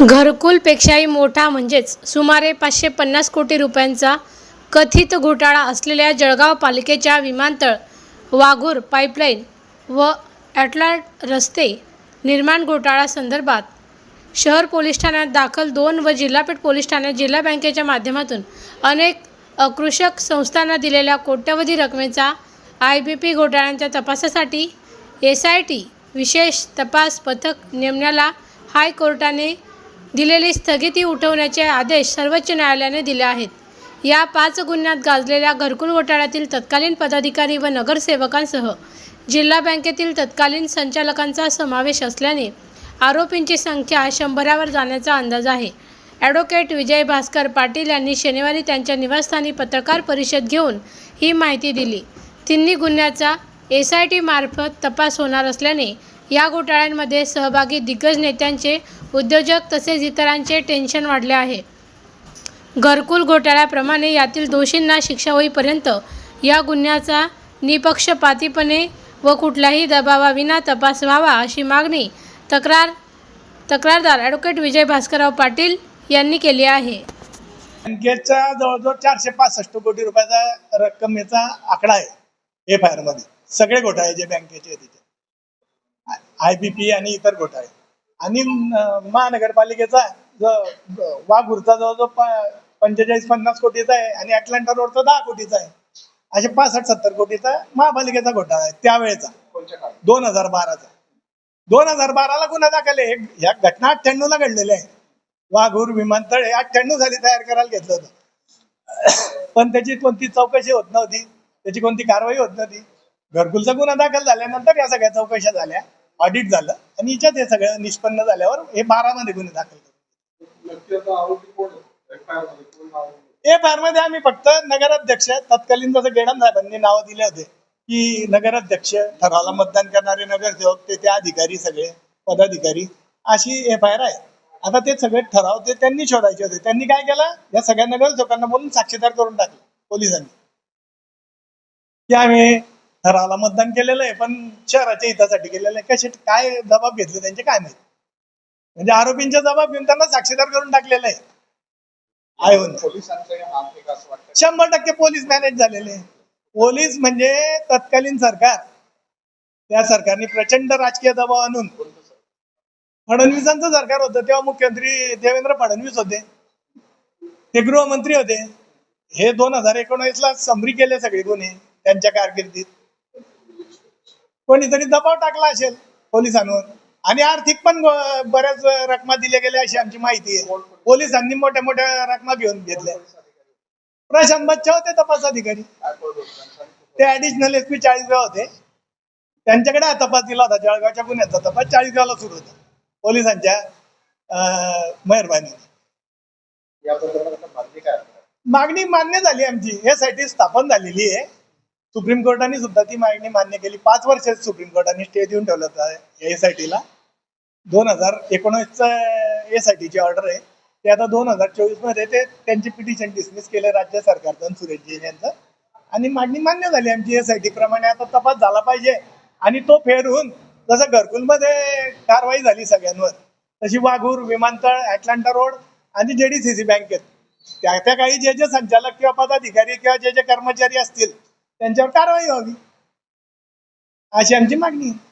घरकुलपेक्षाही मोठा म्हणजेच सुमारे पाचशे पन्नास कोटी रुपयांचा कथित घोटाळा असलेल्या जळगाव पालिकेच्या विमानतळ वाघूर पाईपलाईन व ॲटलांट रस्ते निर्माण घोटाळा संदर्भात शहर पोलीस ठाण्यात दाखल दोन व जिल्हापेठ पोलीस ठाण्यात जिल्हा बँकेच्या माध्यमातून अनेक अकृषक संस्थांना दिलेल्या कोट्यवधी रकमेचा आय बी पी घोटाळ्यांच्या तपासासाठी एस आय टी विशेष तपास पथक नेमण्याला हायकोर्टाने दिलेली स्थगिती उठवण्याचे आदेश सर्वोच्च न्यायालयाने दिले आहेत. या पाच गुन्ह्यात गाजलेल्या घरकुल घोटाळ्यातील तत्कालीन पदाधिकारी व नगरसेवकांसह जिल्हा बँकेतील तत्कालीन संचालकांचा समावेश असल्याने आरोपींची संख्या शंभरावर जाण्याचा अंदाज आहे. ॲडव्होकेट विजय भास्कर पाटील यांनी शनिवारी त्यांच्या निवासस्थानी पत्रकार परिषद घेऊन ही माहिती दिली. तिन्ही गुन्ह्याचा एस आय टी मार्फत तपास होणार असल्याने या घोटाळ्यांमध्ये सहभागी दिग्गज नेत्यांचे उद्योजक तसेच इतरांचे टेन्शन वाढले आहे. घरकुल घोटाळ्याप्रमाणे यातील दोषींना शिक्षा होईपर्यंत या गुन्ह्याचा निपक्षपातीपणे व कुठल्याही दबावाविना तपास व्हावा अशी मागणी तक्रार तक्रारदार ॲडव्होकेट विजय भास्करराव पाटील यांनी केली आहे. बँकेचा जवळजवळ चारशे पासष्ट कोटी रुपयाचा रक्कमेचा आकडा आहे एफ आय आरमध्ये सगळे घोटाळे जे बँकेचे तिथे आय बी पी आणि इतर घोटाळे आणि अं, महानगरपालिकेचा ज- वाघूरचा जवळजवळ पंचेचाळीस पन्नास कोटीचा आहे आणि अटलांटा रोडचा दहा कोटीचा आहे. असे पासष्ट सत्तर कोटीचा महापालिकेचा घोटाळा आहे त्यावेळेचा. दोन हजार बाराचा. दोन हजार बाराला गुन्हा दाखल आहे. हे- या घटना अठ्ठ्याण्णव ला घडलेल्या आहे वाघूर विमानतळ हे अठ्ठ्याण्णव साली तयार करायला घेतलं होतं. पण त्याची कोणती चौकशी होत नव्हती. त्याची कोणती कारवाई होत नव्हती. घरकुलचा गुन्हा दाखल झाल्यानंतर या सगळ्या चौकशा झाल्या. ऑडिट झालं. आणि हिच्यात हे सगळं निष्पन्न झाल्यावर हे बारा मध्ये गुन्हे दाखल केले नक्की आता आरोपी कोण आहे? FIR मध्ये कोण आरोपी? ए फारमध्ये आम्ही फक्त नगराध्यक्ष तत्कालीन जसं गेडम साहेबांनी नावं दिले होते की नगराध्यक्ष ठरावाला मतदान करणारे नगरसेवक ते त्या अधिकारी सगळे पदाधिकारी अशी एफ आय आर आहे. आता ते सगळे ठराव ते त्यांनी शोधायचे होते. त्यांनी काय केलं? या सगळ्या नगरसेवकांना बोलून साक्षीदार करून टाकले पोलिसांनी. की आम्ही ठरावाला मतदान केलेलं आहे पण शहराच्या हितासाठी केलेलं आहे. कसे काय जबाब घेतले त्यांचे काय माहिती? म्हणजे आरोपींचे जबाब घेऊन त्यांना साक्षीदार करून टाकलेलं आहे. शंभर टक्के पोलीस मॅनेज झालेले पोलीस म्हणजे तत्कालीन सरकार. त्या सरकारने प्रचंड राजकीय दबाव आणून? फडणवीसांचं सरकार होतं तेव्हा मुख्यमंत्री देवेंद्र फडणवीस होते. ते गृहमंत्री होते. हे दोन हजार एकोणीस ला समरी केले सगळे गुन्हे त्यांच्या कारकिर्दीत. कोणीतरी दबाव टाकला असेल पोलिसांवर. आणि आर्थिक पण बऱ्याच रकमा दिल्या गेल्या अशी आमची माहिती आहे. पोलिसांनी मोठ्या मोठ्या रकमा घेऊन घेतल्या. प्रशांत बच्चा होते तपास अधिकारी. ते ऍडिशनल एस पी चाळीसगाव होते. त्यांच्याकडे हा तपास दिला होता. जळगावच्या गुन्ह्याचा तपास चाळीसगावला सुरू होता. पोलिसांच्या मेहरबानी मेहरबानीने. मागणी मागणी मान्य झाली आमची. यासाठी स्थापन झालेली आहे. सुप्रीम कोर्टाने सुद्धा ती मागणी मान्य केली. पाच वर्ष सुप्रीम कोर्टाने स्टे देऊन ठेवलं होतं एस आय दोन हजार एकोणीसचा एस आय ऑर्डर आहे. ते आता दोन हजार चोवीसमध्ये ते त्यांची पिटिशन डिसमिस केले राज्य सरकारचं आणि सुरेश यांचं. आणि मागणी मान्य झाली आमची एस आय टी प्रमाणे. आता तपास झाला पाहिजे. आणि तो फेर होऊन जसं घरकुलमध्ये कारवाई झाली सगळ्यांवर तशी वाघूर विमानतळ अटलांटा रोड आणि जेडीसीसी बँकेत त्या त्या काही जे जे संचालक किंवा पदाधिकारी किंवा जे जे कर्मचारी असतील त्यांच्यावर कारवाई व्हावी. अशी आमची मागणी आहे.